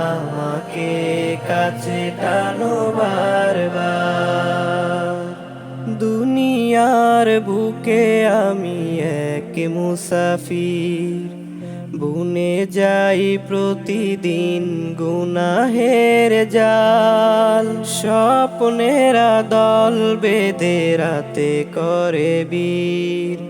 আমাকে কাছে টানো বারবার। দুনিয়ার বুকে আমি এক মুসাফির। বুনে যাই প্রতিদিন গুনাহের জাল। স্বপ্নেরা দল বেঁধে রাতে করে বীর।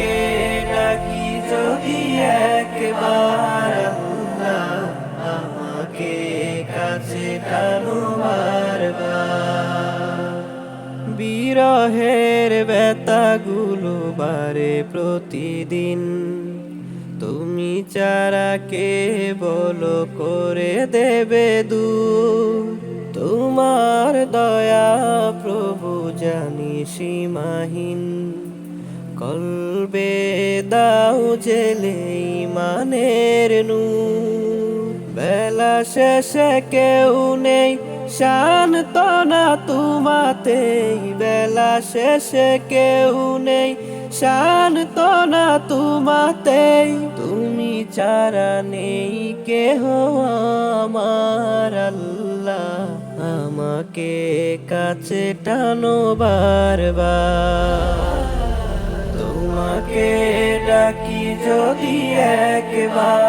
তোমাকে ডাকি যদি একবার আমাকে কাছে টানো বিরহের ব্যথাগুলো বারে প্রতিদিন। তুমি চারাকে বলো করে দেবে দু তোমার দয়া প্রভু জানি সীমাহীন। কলবে দাও জেলে ইমানের নূর। বেলা শেষে কেউ নেই শান্তনা তোমাতেই। বেলা শেষে কেউ নেই শান্তনা তোমাতেই। তুমি চারা নেই কেহ আমার আল্লাহ। আমাকে কাছে টানো বারবার। ডাকি যদি একবার।